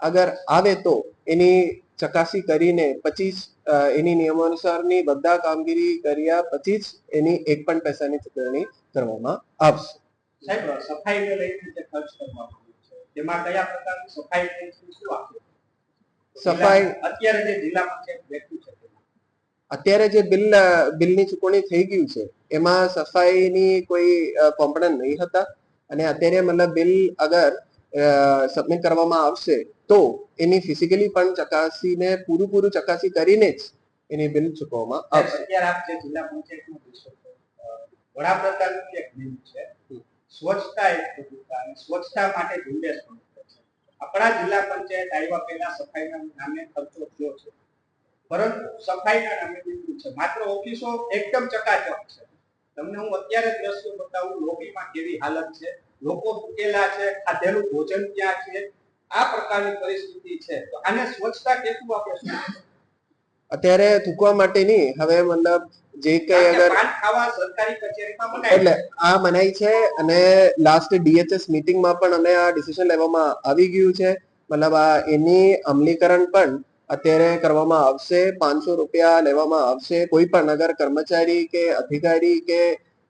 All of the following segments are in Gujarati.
અગર આવે તો એની ચકાસી કરીને પચીસ એની નિયમાનુસારની બધા કામગીરી કર્યા પછી જ એની એક પણ પૈસાની ચૂકવણી કરવામાં આવશે. સાહેબ સફાઈને લઈને જે ખર્ચ કરવામાં આવ્યો છે તેમાં કયા પ્રકારની સફાઈ શું આપે સફાઈ અત્યારે જે વ્યક્તિ છે અત્યારે જે બિલ બિલની ચૂકવણી થઈ ગયું છે એમાં સફાઈની કોઈ કોમ્પોનન્ટ નહીં હતા. અને અત્યારે મતલબ બિલ અગર સબમિટ કરવામાં આવશે તો એની ફિઝિકલી પણ ચકાસીને પૂરું પૂરું ચકાસી કરીને જ એની બિલ ચૂકવવામાં આવશે. અત્યારે આપ જે જિલ્લા પંચાયતનું વડાપ્રધાનનું એક નિયમ છે સ્વચ્છતા એક પ્રભુતા અને સ્વચ્છતા માટે ઝુંબેશ પણ આપણા જિલ્લા પંચાયત આવ્યા પહેલા સફાઈના નામે ખર્ચો થયો છે. પરંતુ સફાઈના નામે બિલકુલ છે. માત્ર ઓફિસો એકદમ ચકાચક છે. તમને હું અત્યારે જ દ્રશ્યો બતાવું લોબીમાં કેવી હાલત છે. લોકો ભૂકેલા છે ખાધેલું ભોજન ક્યાં છે? આ પ્રકારની પરિસ્થિતિ છે. તો આને સ્વચ્છતા કેટલું આપણે અત્યારે થૂકવા માટેની હવે મતલબ જે કઈ અગર એટલે આ મનાઈ છે અને લાસ્ટ ડીએચએસ મીટિંગમાં પણ અમે આ ડિસિઝન લેવામાં આવી ગયું છે. મતલબ આ એની અમલીકરણ પણ અત્યારે કરવામાં આવશે. પાંચસો રૂપિયા લેવામાં આવશે. કોઈ પણ અગર કર્મચારી કે અધિકારી કે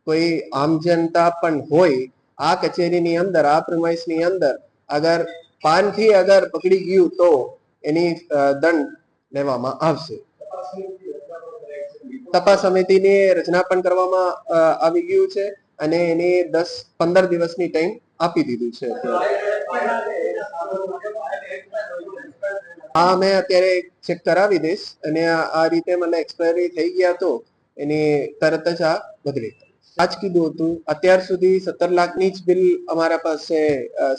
કોઈ આમ જનતા પણ હોય આ કચેરીની અંદર, આ પ્રિમાઇસની અંદર અગર પાનથી અગર પકડી ગયું તો એની દંડ લેવામાં આવશે. તપાસ સમિતિની રચના પણ કરવામાં આવી ગયું છે અને એની દસ પંદર દિવસની ટાઈમ આપી દીધું છે. હા મેં અત્યારે ચેક કરાવી દઈશ અને આ રીતે મને એક્સપાયરી થઈ ગયા તો એની તરત જ આ બદલી આજ કીધું હતું, અત્યાર સુધી સત્તર લાખની જ બિલ અમારા પાસે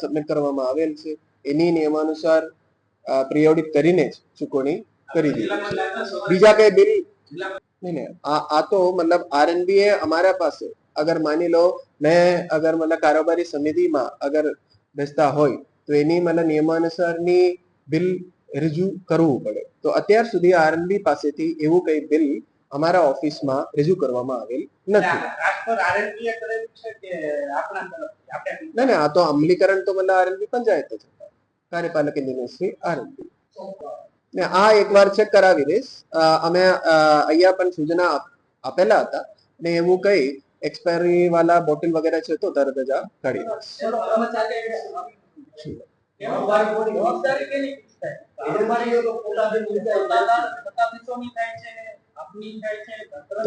સબમિટ કરવામાં આવેલ છે. એની નિયમાનુસાર પ્રિયોડિત કરીને જ ચૂકવણી કરી દીધી બીજા કઈ બિલ? નહીં આ તો મતલબ આરએનબી અમારા પાસે, અગર માની લો, મેં અગર મતલબ કારોબારી સમિતિમાં અગર બેસતા હોય, તો એની મતલબ નિયમાનુસારની બિલ રજૂ કરવું પડે. તો અત્યાર સુધી આરએનબી પાસેથી એવું કઈ બિલ અમારા ઓફિસમાં રજૂ કરવામાં આવેલ નથી. છે ના ના આ તો અમલીકરણ તો મને આરએનબી પંચાયત જ કાર્યપાલક કાર્યપાલક ઇન્જિનિયર આરએનબી ને આ એકવાર ચેક કરાવી દઈશ. અમે અહીંયા પણ સૂચના આપેલા હતા. ને એવું કઈ એક્સપાયરી વાળા બોટલ વગેરે છે તો તરત જ આ કાઢી દઈશ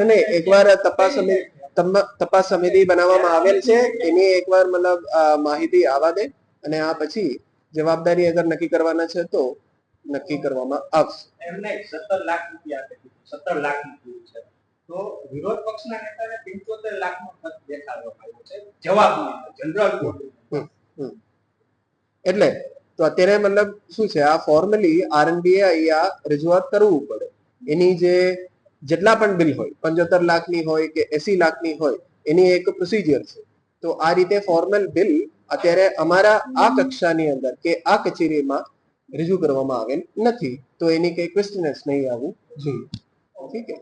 નહીં એકવાર તપાસ સમિતિ તપાસ સમિતિ બનાવવામાં આવેલ છે એની એકવાર મતલબ માહિતી આવવા દે અને આ પછી જવાબદારી અગર નક્કી કરવાના છે તો નક્કી કરવામાં આવશે. એમને સત્તર લાખ રૂપિયા આપે સત્તર લાખ રૂપિયા છે. તો વિરોધ પક્ષના નેતાને પંચોતેર લાખ નો ખર્ચ દેખાડવામાં આવ્યો છે. જવાબ જનરલ એટલે તો અત્યારે મતલબ શું છે આ ફોર્મલી આરએનબીએ અહીંયા રજૂઆત કરવું પડે. એની જે જેટલા પણ બિલ હોય, પંચોતેર લાખની હોય કે એસી લાખની હોય, એની એક પ્રોસિજર છે. તો આ રીતે ફોર્મલ બિલ અત્યારે અમારા આ કક્ષાની અંદર કે આ કચેરીમાં રજૂ કરવામાં આવેલ નથી. તો એની કઈ ક્વેશ્ચનસ નહીં આવવું જોઈએ. ઠીક છે?